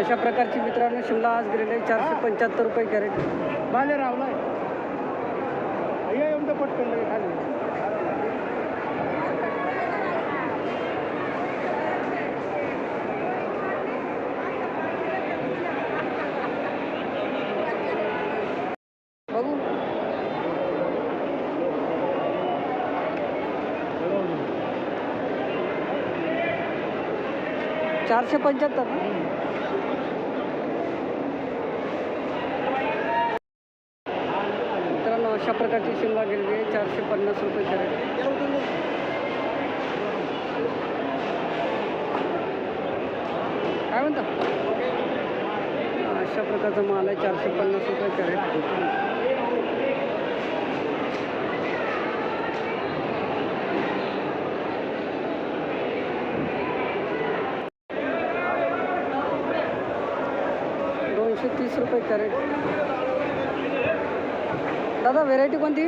अशा प्रकारची मित्रांनो शिमला आज गेलेले आहे. चारशे पंच्याहत्तर रुपये कॅरेट. बाले रावलाय तर पटकन खाली. बघू. चारशे पंच्याहत्तर मित्रांनो अशा प्रकारची शिमला गेलेली आहे. चारशे पन्नास रुपये कॅरेट काय म्हणता? अशा प्रकारचा माल आहे. चारशे पन्नास रुपये कॅरेट दोनशे तीस रुपये कॅरेट दादा व्हेरायटी कोणती?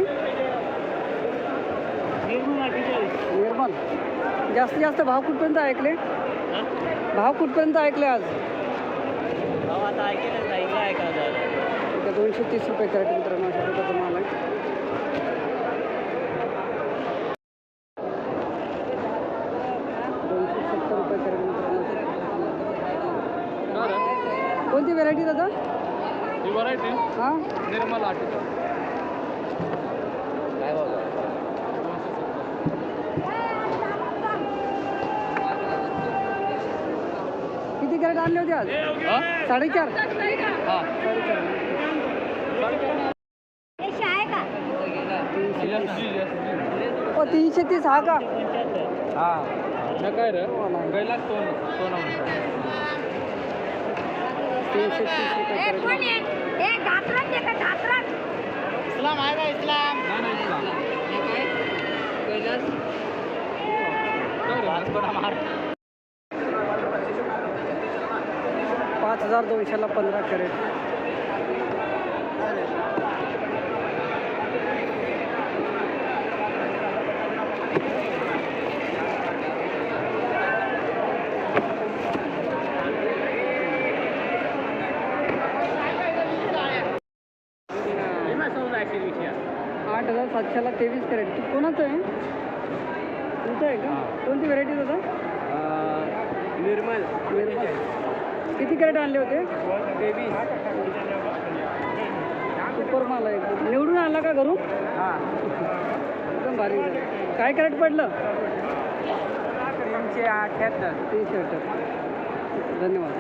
निर्मल. जास्तीत जास्त भाव कुठपर्यंत ऐकले? भाव कुठपर्यंत ऐकले आज? दोनशे तीस रुपये कॅरेट मित्रांनो अशा प्रकारचा आहे. दोनशे सत्तर रुपये कॅरेट मित्रांनो कोणती व्हेरायटी दादा? ही व्हरायटी हां? निर्मल आटी काय कॅरेट आणले होते आज. साडेचार. हा. साडेचार तीनशे तीस हा का? हा. न काय रे? पहिला सोन सोना तीनशे इस्लाम आहे? का इस्लाम नाही पाच हजार दोनशेला पंधरा कॅरेट. आठ हजार सातशेला तेवीस कॅरेट. तू कोणाचं आहे? तुमचं आहे का. कोणती व्हेरायटी दादा निर्मल. निर्मल. किती कॅरेट आणले होते? सुपर माल आहे. एकदम निवडून आणला का घरून? हा. एकदम भारी. काय कॅरेट पडलं? तीनशे अठ्याहत्तर. तीनशे अठ्ठ्याहत्तर धन्यवाद.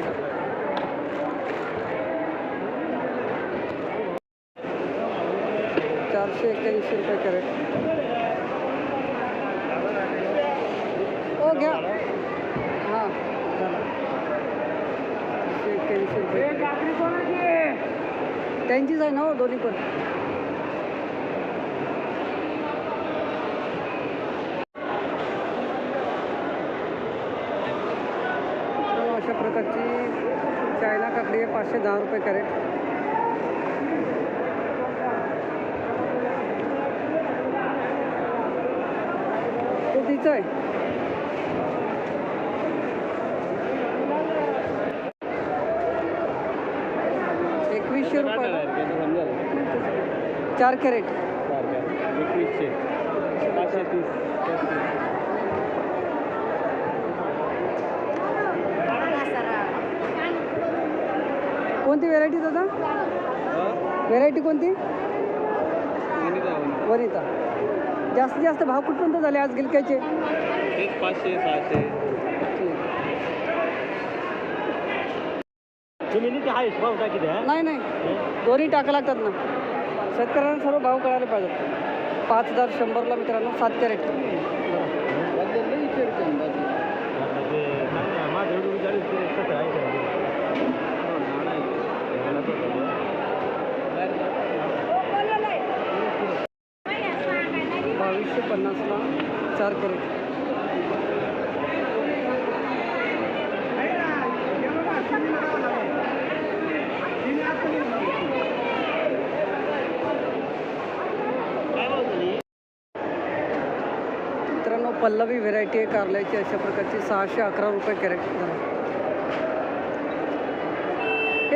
चारशे एक्क्याऐंशी रुपये कॅरेट. ओ घ्या. हां. रुपये त्यांचीच आहे ना हो दोन्ही पण. अशा प्रकारची चायना काकडी आहे पाचशे दहा रुपये कॅरेट. तिचं आहे एकवीसशे रुपये चार कॅरेट. एकवीसशे. पाचशे तीस. कोणती व्हेरायटी दादा? व्हेरायटी कोणती? वनिता जास्तीत जास्त भाव कुठपर्यंत झाले आज गिलक्याचे? पाचशे सहाशे. जमिनीचे नाही नाही. दोन्ही टाका लागतात ना. शेतकऱ्यांना सर्व भाव कळायला पाहिजेत. पाच हजार शंभरला मित्रांनो सात कॅरेट. बावीसशे पन्नासला चार कॅरेट मित्रांनो पल्लवी व्हेरायटी आहे कारल्याची अशा प्रकारची सहाशे अकरा रुपये कॅरेट धरा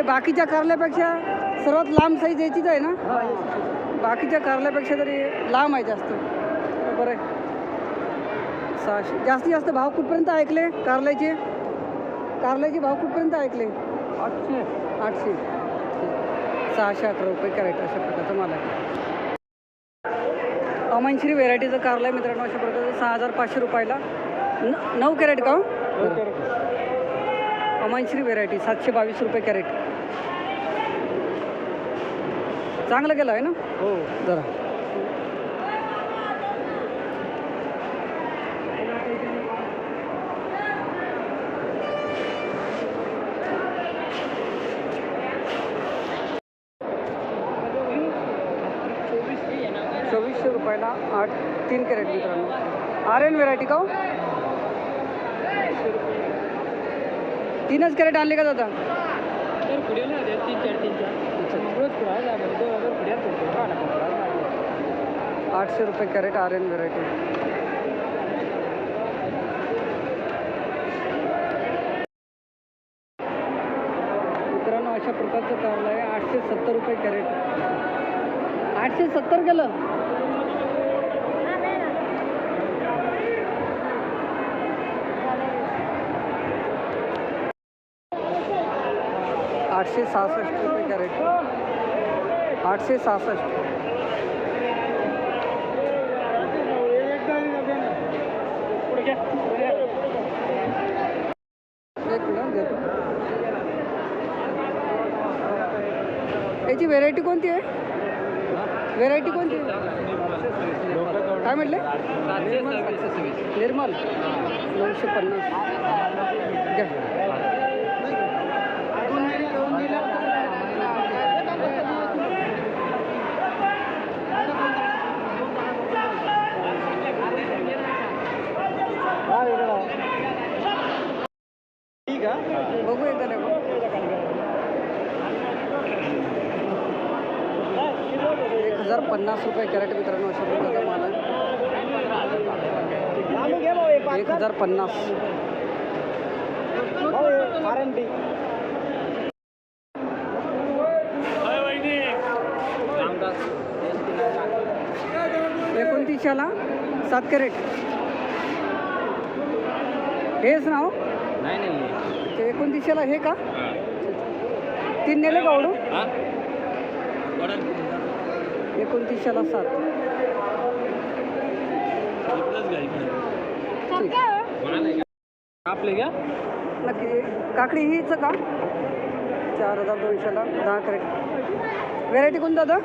बाकीच्या कारल्यापेक्षा सर्वात लांब साईज याचीच आहे ना? बाकीच्या कारल्यापेक्षा तरी लांब आहे जास्त. बरं आहे. सहाशे जास्तीत जास्त भाव कुठपर्यंत ऐकले कारल्याचे? कारल्याचे भाव कुठपर्यंत ऐकले? आठशे. आठशे. सहाशे अकरा रुपये कॅरेट अशा प्रकारचा माल आहे. अमनश्री व्हेरायटीचं कारलं आहे मित्रांनो अशा प्रकारचं सहा हजार पाचशे रुपयाला. न नऊ कॅरेट का हो? अमनश्री व्हेरायटी सातशे बावीस रुपये कॅरेट. चांगलं गेलं आहे ना? हो. जरा चोवीसशे रुपयाला आठ तीन कॅरेट मित्रांनो. आर एन व्हेरायटी का हो? तीनच कॅरेट आणले का दादा? आठशे रुपये कॅरेट आर एन व्हेरायटी मित्रांनो अशा प्रकारचं कारलं आहे आठशे सत्तर रुपये कॅरेट. आठशे सत्तर गेलं सहासष्ट रुपये आठशे सहासष्ट एक मिनिट देतो याची व्हेरायटी कोणती आहे? व्हेरायटी कोणती आहे? काय म्हटले? निर्मल. नऊशे पन्नास. घ्या. कॅरेट मित्रांनो अशा प्रकारचा माल आहे. एक हजार पन्नास. एकोणतीसशेला सात कॅरेट. हेच ना हो? नाही नाही ते एकोणतीसशेला हे का? तीन नेले का ओढू एकोणतीसशेला सात. आपले घ्या नक्की. काकडी हीच का? चार हजार दोनशेला. दहा कॅरेट. व्हेरायटी कोणता दादा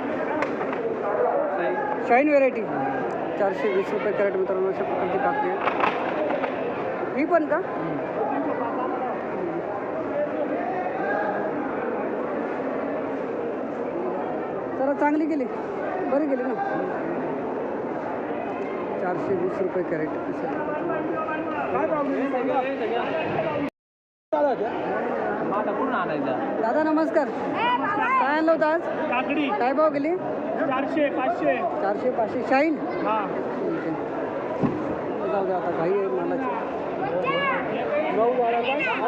शाईन व्हेरायटी चारशे वीस रुपये कॅरेट मित्रांनो अशा प्रकारची काकडी आहे. ही पण का? जरा चांगली गेली. बरी गेली ना? चारशे वीस रुपये कॅरेट. दादा नमस्कार. काय आणलं होतं आज? काकडी. काय भाव गेली? चारशे पाचशे. चारशे पाचशे. शाईन हा. जाऊ दे आता आहे मालाची. एवढं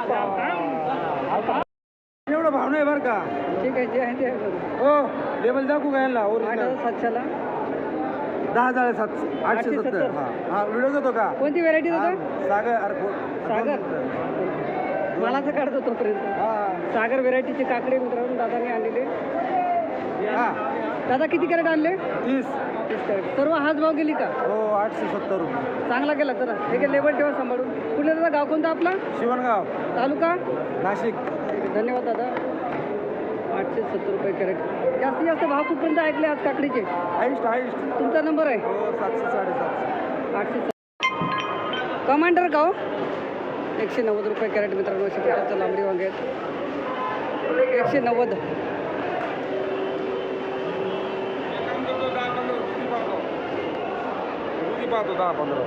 भाव नाही बरं का? ठीक आहे जे आहे ते आहे. हो लेबल दाखवू का यांना? आठ ओरिजिनल हजार सातशेला. दहा हजार सातशे आठशे आठशे सत्तर. सत्तर. हा. हा व्हिडिओ घेतो का? कोणती व्हेरायटी हा, दादा? सागर अरे को- सागर. मालाचं काढतो तोपर्यंत. हा. सागर व्हेरायटीचे काकडे मित्रांनो दादाने आणलेले. हा. दादा किती कॅरेट आणले? तीस. तीस कॅरेट. सर्व हाच भाव गेली का? हो आठशे सत्तर रुपये. चांगला गेला जरा हे काय लेबल ठेवा सांभाळून. कुठले दादा गाव कोणता आपला? शिवणगाव. तालुका? नाशिक. धन्यवाद दादा. आठशे सत्तर रुपये कॅरेट. जास्तीत जास्त भाव कुठपर्यंत ऐकले आज काकडीचे? Highest highest. तुमचा नंबर आहे? हो सातशे साडेसातशे. आठशे कमांडर का हो एकशे नव्वद रुपये कॅरेट मित्रांनो प्रकारचं लांबडी वांगे आहेत. एकशे नव्वद. दहा पंधरा.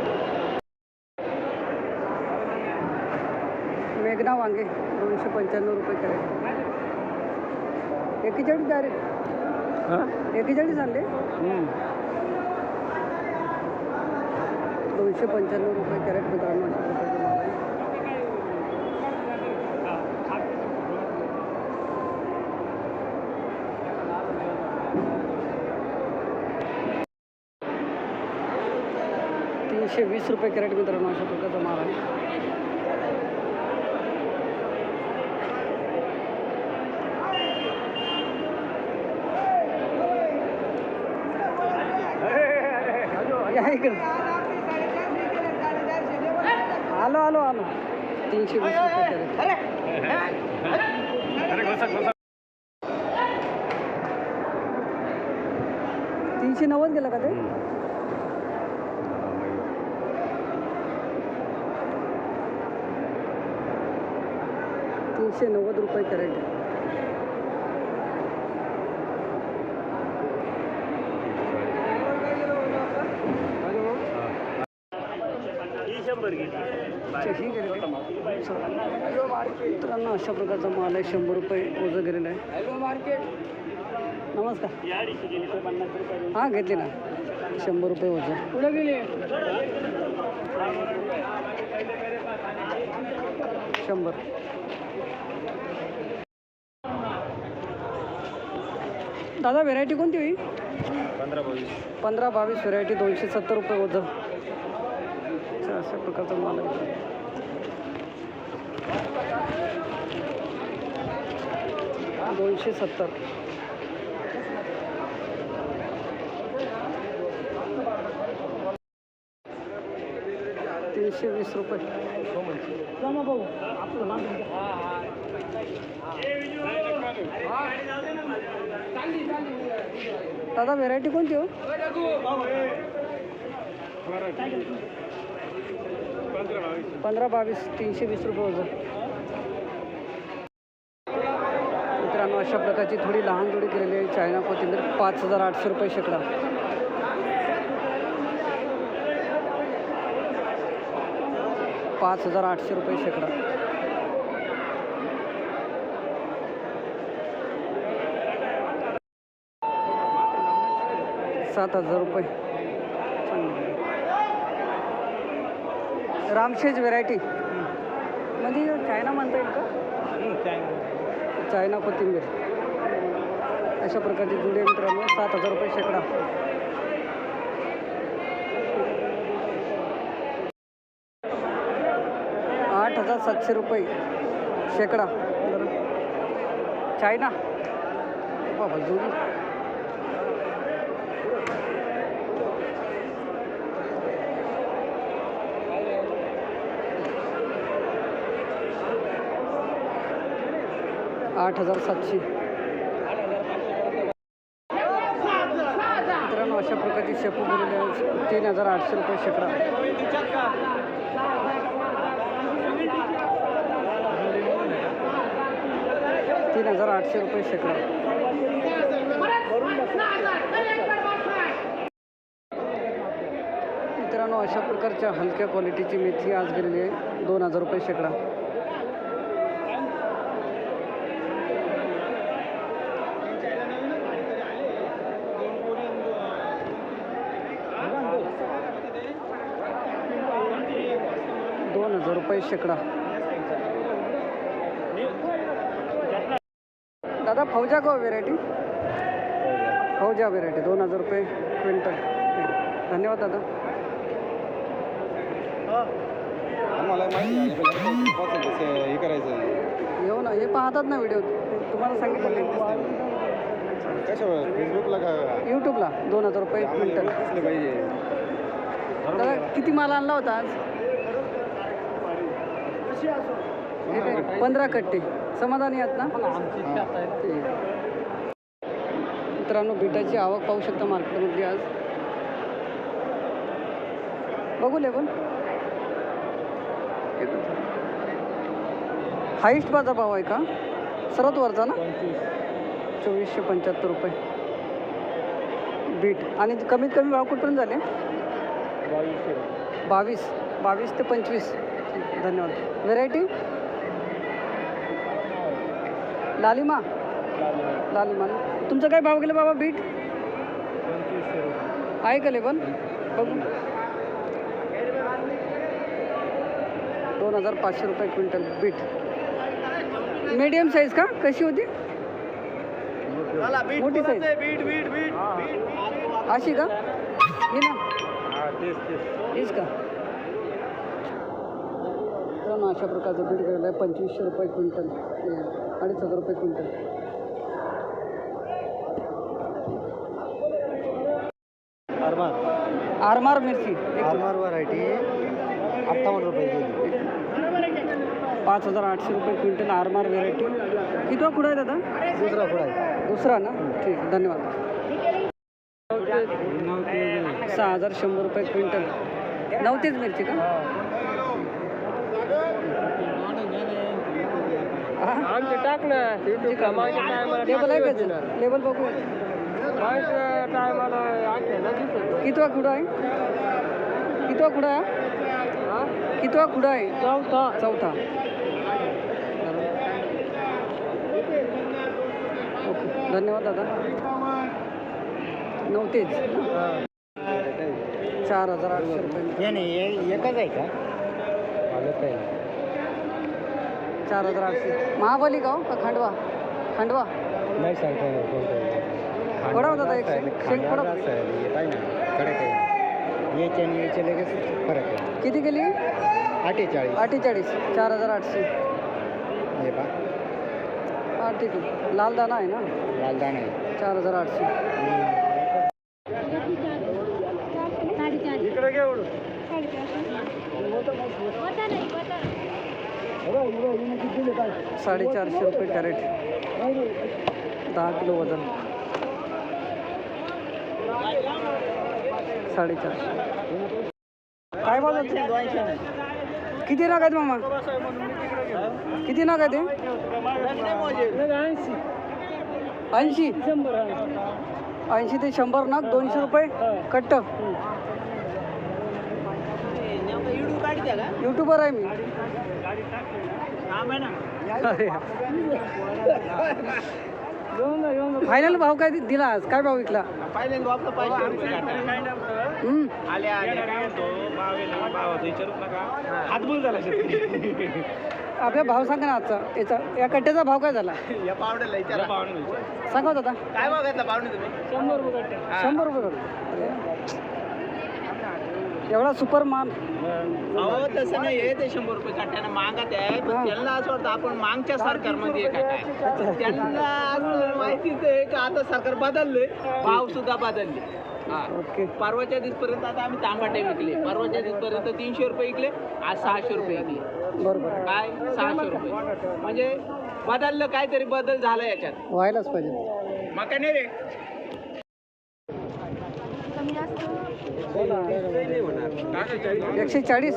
मेघना वांगे दोनशे पंच्याण्णव रुपये कॅरेट. एकेचाळीस डायरेक्ट एकेचाळीस झाले. दोनशे पंच्याण्णव रुपये कॅरेट मित्रांनो. तीनशे वीस रुपये कॅरेट मित्रांनो अशा प्रकारचा माल आहे. इकडे आलो आलो आलो. तीनशे तीनशे नव्वद गेला का ते? तीनशे नव्वद रुपये कॅरेट. आहे. मित्रांनो अशा प्रकारचा माल आहे. शंभर रुपये ओझं गेलेलं आहे. नमस्कार. हां घेतली ना. शंभर रुपये ओझं. कुठं गेले. शंभर. दादा व्हेरायटी कोणती होई? पंधरा बावीस. पंधरा बावीस व्हेरायटी दोनशे सत्तर रुपये ओझं. अच्छा, अशा प्रकारचा माल आहे दोनशे सत्तर. तीनशे वीस रुपये. जमा भाऊ दादा व्हेरायटी कोणती हो? पंधरा बावीस तीनशे वीस रुपये होतं मित्रांनो अशा प्रकारची थोडी लहान जोडी केलेली आहे चायना कोथिंबीर. पाच हजार आठशे रुपये शेकडा. पाच हजार आठशे रुपये शेकडा. सात हजार रुपये. रामशेज व्हेरायटी म्हणजे चायना म्हणता येईल का? चायना. कोथिंबीर. अशा प्रकारची जुडी मित्रांनो सात हजार रुपये शेकडा. आठ हजार सातशे रुपये शेकडा. चायना. बाबा जुडी आठ हजार सातशे. मित्रांनो अशा प्रकारची शेपू गेलेली आहे. तीन हजार आठशे रुपये शेकडा. तीन हजार आठशे रुपये शेकडा. मित्रांनो अशा प्रकारच्या हलक्या क्वालिटीची मेथी आज गेलेली आहे. दोन हजार रुपये शेकडा दोन हजार रुपये शेकडा. दादा फौजा का व्हेरायटी फौजा व्हेरायटी दोन हजार रुपये क्विंटल. धन्यवाद दादा. हे करायचं येऊ ना हे पाहतात ना व्हिडिओ तुम्हाला सांगितलं कशावर? फेसबुकला का? यूट्यूबला दोन हजार रुपये क्विंटल. दादा किती माल आणला होता आज? हे पंधरा कट्टे. समाधानी आहेत ना? मित्रांनो बिटाची आवक पाहू शकता मार्केटमध्ये आज. बघू लेबल. हाईस्ट बाजार भाव आहे का? सर्वात वरचा ना? चोवीसशे पंच्याहत्तर रुपये. बीट. आणि कमीत कमी भाव कुठपर्यंत झाले? बावीस. बावीस ते पंचवीस. धन्यवाद. व्हेरायटी लालिमा? लालिमा. तुमचं काय भाव गेलं बाबा बीट? आहे का लेबल? बघू. दोन हजार पाचशे रुपये क्विंटल बीट. मीडियम साईज का? कशी होती? मोठी साईज बीट बीट बीट अशी का? हे ना तेच. मित्रांनो अशा प्रकारचं बीट गेलेलं आहे पंचवीसशे रुपये क्विंटल हे अडीच हजार रुपये क्विंटल. आरमार. आरमार मिरची आरमार व्हरायटी अठ्ठावन्न रुपये पाच हजार आठशे रुपये क्विंटल आरमार व्हेरायटी कितवा कुठं आहे दादा? दुसरा फळ आहे. दुसरा ना? ठीक आहे, धन्यवाद सहा हजार शंभर रुपये क्विंटल. नव्हतीच मिरची का? हा? टाक ना. ठीक आहे. लेबल आहे का लेबल बघू. कितवा कुडा आहे? कितवा कुडा आहे? कितवा कुडा आहे? चौथा. चौथा. ओके. धन्यवाद दादा. नव्हतेच. चार हजार आठशे रुपये. नाही एकच आहे का? आलं काय चार हजार आठशे. महाबली गाव का खंडवा? खंडवा. नाही सांगता येणार कोणतं. थोडा होता एक शेक थोडा येत आहे. ना कडक आहे. याचे आणि याचे लगेच फरक आहे. किती गेली अठ्ठेचाळीस. अठ्ठेचाळीस. चार हजार आठशे. हे पा हां ठीक आहे लाल दाना आहे ना? लाल दाणा आहे. चार हजार आठशे. इकडे घे साडेचारशे रुपये कॅरेट. दहा किलो वजन. साडेचारशे. काय जातो किती नाग आहेत मामा? किती नाग आहेत ऐंशी. ऐंशी ते शंभर नाग दोनशे रुपये? कट्ट. युट्यूबर आहे मी. फायनल भाव काय दिला आज? काय भाव विकला? आपला भाव सांगा ना आजचा. याचा या कट्ट्याचा भाव काय झाला? सांगा दादा. काय भाव घेतला? शंभर रुपये शंभर रुपये. एवढा सुपर माल. अहो तसं नाही आहे ते शंभर रुपये काट्यानं मागत आहे पण. त्यांना असं वाटतं आपण मागच्या सरकारमध्ये आहे. का काय त्यांना असं माहितीच आहे का आता सरकार बदललंय भाव सुद्धा बदलले. हा. ओके. परवाच्या दिवसपर्यंत आता आम्ही तांबाटे विकले. परवाच्या दिवसपर्यंत तीनशे रुपये विकले आज सहाशे रुपये विकले. बरोबर. काय? सहाशे रुपये. म्हणजे बदललं काहीतरी बदल झाला याच्यात. व्हायलाच पाहिजे. मग काय नाही रे. एकशे चाळीस.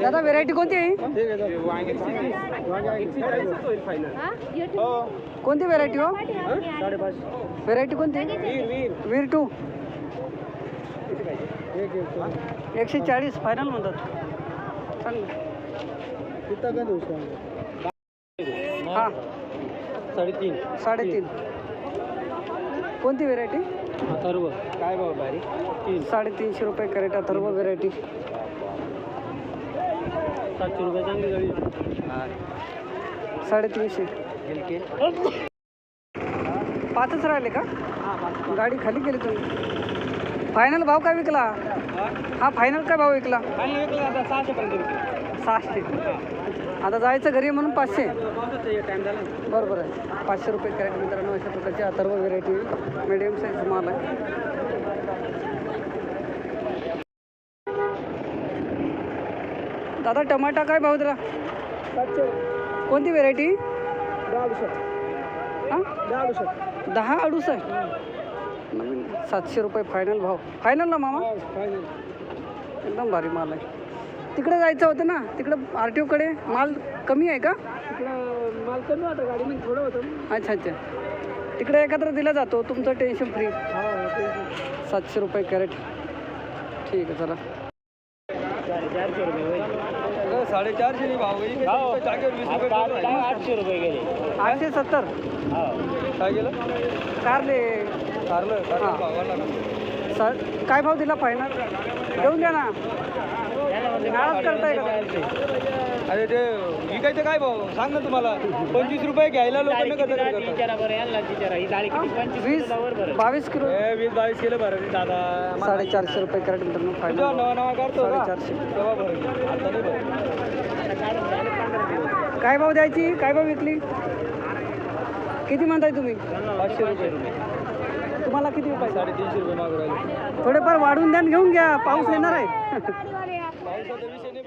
दादा व्हेरायटी कोणती आहे? कोणती व्हेरायटी हो? व्हेरायटी कोणती? वीर टू एकशे चाळीस फायनल म्हणतात. चांगलं. हां. साडेतीन साडेतीन. कोणती व्हेरायटी अथर्व. काय भाव बारी तीन. साडेतीनशे रुपये कॅरेट अथर्व व्हेरायटी सातशे रुपये चांगली गाडी. साडेतीनशे. पाचच राहिले का? गाडी खाली केली तुम्ही. फायनल भाव काय विकला? हा? फायनल काय भाव विकला? सहाशे. सहाशे आता जायचं घरी म्हणून पाचशे. बरोबर आहे. पाचशे रुपये कॅरेट मित्रांनो अशा प्रकारची अथर्व व्हेरायटी मिडियम साईज माल आहे. दादा टमाटा काय भाव दिला? कोणती व्हेरायटी हां? दहा अडूस आहे सातशे रुपये फायनल भाव. फायनल ना मामा? एकदम भारी माल आहे. तिकडे जायचं होतं ना तिकडं आर टी ओकडे माल कमी आहे का? माल कमी होता गाडी म्हणजे थोडं होतं. अच्छा अच्छा. तिकडे एकत्र दिला जातो तुमचं टेन्शन फ्री सातशे रुपये कॅरेट ठीक आहे चला. होईल साडेचारशे भाव. आठशे रुपये गेले. आठशे सत्तर? काय गेलं कारले. कारलं हां. सर काय भाव दिला फायनल देऊन द्या ना. नाराज करताय का अरे ते विकायचं काय भाऊ? सांग ना तुम्हाला. पंचवीस रुपये घ्यायला लोक वीस बावीस किलो. वीस बावीस किलो भरत दादा. साडेचारशे रुपये कॅरेट मित्रांनो तुझा फायनल नवा नवा करतो का? साडेचारशे. तेव्हा भरत आता नाही भरत काय भाव द्यायची? काय भाव विकली? किती म्हणताय तुम्ही? पाचशे रुपये. तुम्हाला किती पाहिजे साडेतीनशे रुपये मागू राहिले. थोडेफार वाढून द्या आणि घेऊन घ्या. पाऊस येणार आहे. সংসদের বিষয়